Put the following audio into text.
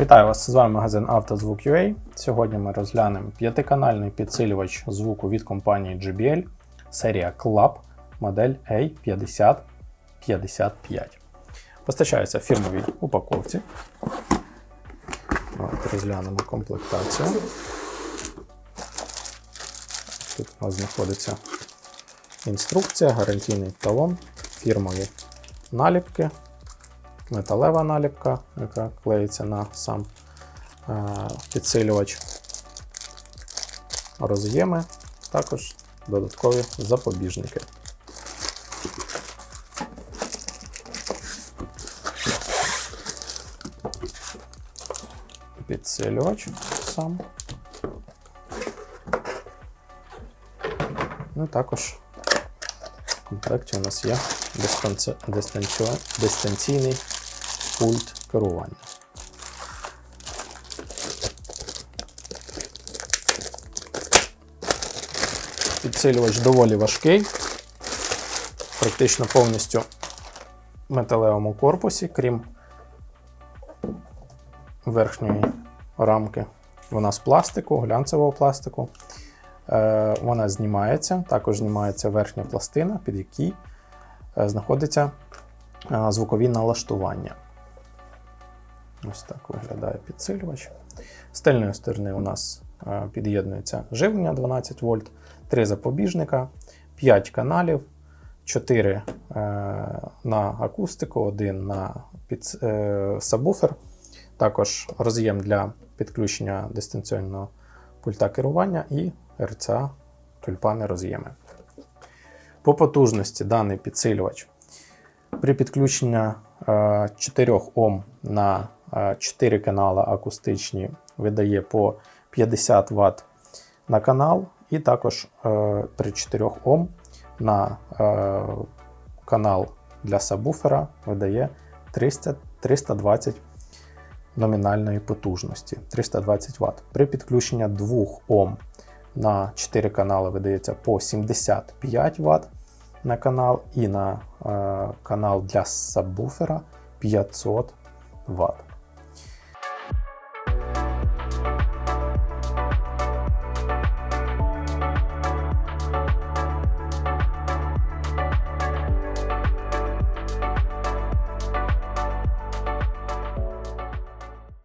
Вітаю вас! З вами магазин «Автозвук.UA». Сьогодні ми розглянемо п'ятиканальний підсилювач звуку від компанії JBL, серія Club, модель A5055. Постачається в фірмовій упаковці. Давайте розглянемо комплектацію. Тут у нас знаходиться інструкція, гарантійний талон, фірмові наліпки, металева наліпка, яка клеїться на сам е, підсилювач, роз'єми, також додаткові запобіжники. Підсилювач сам. Ну, також в комплекті у нас є дистанці... дистанці- дистанційний пульт керування. Підсилювач доволі важкий, практично повністю металевому корпусі, крім верхньої рамки. Вона з пластику, глянцевого пластику. Е, Вона знімається, також знімається верхня пластина, під якій е, знаходиться е, звукові налаштування. Ось так виглядає підсилювач. З тильної сторони у нас е, під'єднується живлення 12 вольт, 3 запобіжника, 5 каналів, 4 е, на акустику, 1 на під, е, сабвуфер, також роз'єм для підключення дистанційного пульта керування і RCA тюльпани роз'єми. По потужності даний підсилювач при підключенні е, 4 Ом на 4 канали акустичні видає по 50 Вт на канал, і також е, при 4 Ом на е, канал для сабвуфера видає 300, 320 номінальної потужності 320 Вт. При підключенні 2 Ом на 4 канали видається по 75 Вт на канал, і на е, канал для сабвуфера 500 Вт.